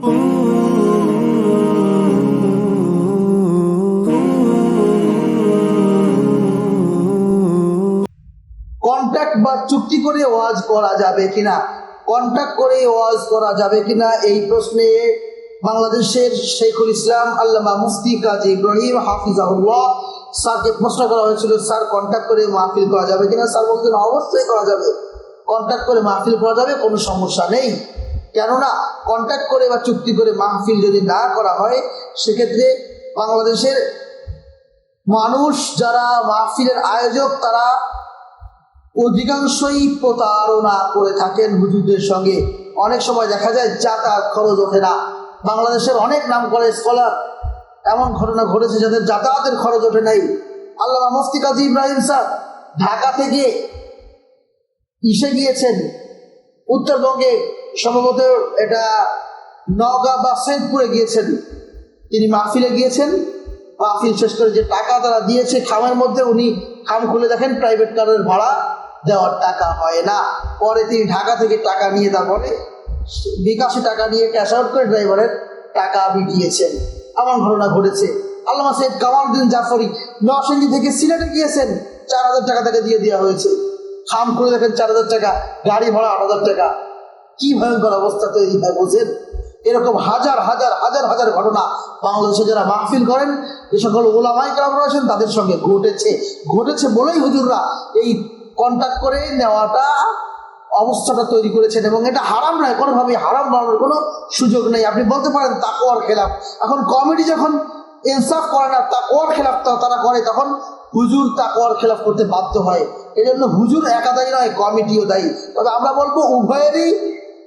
Contact বা চুক্তি করে ওয়াজ করা যাবে কিনা? কন্ট্যাক্ট করে ওয়াজ করা যাবে কিনা? এই প্রশ্নে বাংলাদেশের শেখুল ইসলাম, আল্লামা মুফতি কাজী ইব্রাহিম হাফিজাহুল্লাহ স্যারকে প্রশ্ন করা হয়েছিল, স্যার কন্ট্যাক্ট করে মাহফিল করা যাবে কিনা? স্যার বলছেন, অবশ্যই করা যাবে। কন্ট্যাক্ট করে মাহফিল করা যাবে, কোনো সমস্যা নেই। কেননা কন্ট্যাক্ট করে বা চুক্তি করে মাহফিল যদি না করা হয়, সেক্ষেত্রে বাংলাদেশের মানুষ যারা মাহফিলের আয়োজক, তারা অধিকাংশই প্রতারণা করে থাকেন হুজুরদের সঙ্গে। অনেক সময় দেখা যায় যাতায়াত খরচ ওঠে না। বাংলাদেশের অনেক নাম করে স্কলার এমন ঘটনা ঘটেছে যাদের যাতায়াতের খরচ ওঠে নাই। আল্লাহ মুফতি কাজী ইব্রাহিম স্যার ঢাকা থেকে ইসে গিয়েছেন, উত্তরবঙ্গে সম্ভবত এটা নওগাঁ বা সৈয়দপুরে গিয়েছেন। তিনি মাহফিলে গিয়েছেন। মাহফিল শেষ করে যে টাকা তারা দিয়েছে খামের মধ্যে, উনি খাম খুলে দেখেন প্রাইভেট কারের ভাড়া দেওয়ার টাকা হয় না। পরে তিনি ঢাকা থেকে টাকা নিয়ে তারপরে বিকাশে টাকা নিয়ে ক্যাশ আউট করে ড্রাইভারের টাকা বিটিয়েছেন এমন ঘটনা ঘটেছে। আল্লামা সৈয়দ কামালউদ্দিন জাফরি নরসিংদী থেকে সিলেটে গিয়েছেন। চার হাজার টাকা তাকে দিয়ে দেওয়া হয়েছে। খাম খুলে দেখেন, চার হাজার টাকা। গাড়ি ভাড়া আট হাজার টাকা। কি ভয়ঙ্কর অবস্থা তৈরি হয় বোঝেন এরকম হাজার হাজার হাজার হাজার ঘটনা বাংলাদেশে যারা মাহফিল করেন, যে সকল ওলামাই কালাম রয়েছেন, তাদের সঙ্গে ঘটেছে। ঘটেছে বলেই হুজুররা এই কন্ট্যাক্ট করে নেওয়াটা, অবস্থাটা তৈরি করেছেন এবং এটা হারাম নয়, কোনোভাবেই হারাম বানানোর কোনো সুযোগ নেই। আপনি বলতে পারেন তাকোয়ার খেলাফ। এখন কমেডি যখন ইনসাফ করে না তাকোয়ার খেলাফ তারা করে, তখন হুজুর তাকোয়ার খেলাফ করতে বাধ্য হয়। এই জন্য হুজুর একা দায়ী নয়, কমিটিও দায়ী। তবে আমরা বলব, উভয়েরই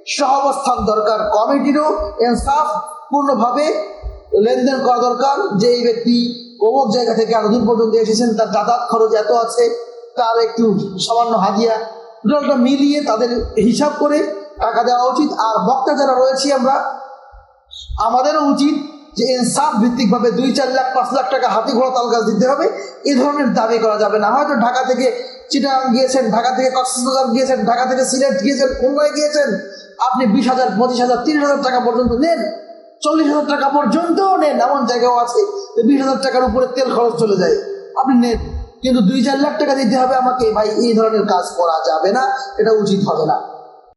সহাবস্থান দরকার। কমিটিরও ইনসাফ পূর্ণভাবে লেনদেন করা দরকার। যে এই ব্যক্তি অমুক জায়গা থেকে এত দূর পর্যন্ত এসেছেন, তার যাতায়াত খরচ এত আছে, তার একটু সামান্য হাদিয়া টোটালটা মিলিয়ে তাদের হিসাব করে টাকা দেওয়া উচিত। আর বক্তা যারা রয়েছি আমরা, আমাদেরও উচিত যে ইনসাফ ভিত্তিক ভাবে দুই, চার লাখ, পাঁচ লাখ টাকা হাতি ঘোড়া তাল গাছ দিতে হবে। এ ধরনের দাবি করা যাবে না। হয়তো ঢাকা থেকে চিটাগাং গিয়েছেন, ঢাকা থেকে কক্সবাজার গিয়েছেন, ঢাকা থেকে সিলেট গিয়েছেন, খুলনায় গিয়েছেন আপনি বিশ হাজার, পঁচিশ হাজার, তিরিশ হাজার টাকা পর্যন্ত নেন, চল্লিশ হাজার টাকা পর্যন্ত নেন, এমন জায়গাও আছে যে বিশ হাজার টাকার উপরে তেল খরচ চলে যায়। আপনি নেন। কিন্তু দুই, চার লাখ টাকা দিতে হবে আমাকে, ভাই, এই ধরনের কাজ করা যাবে না, এটা উচিত হবে না।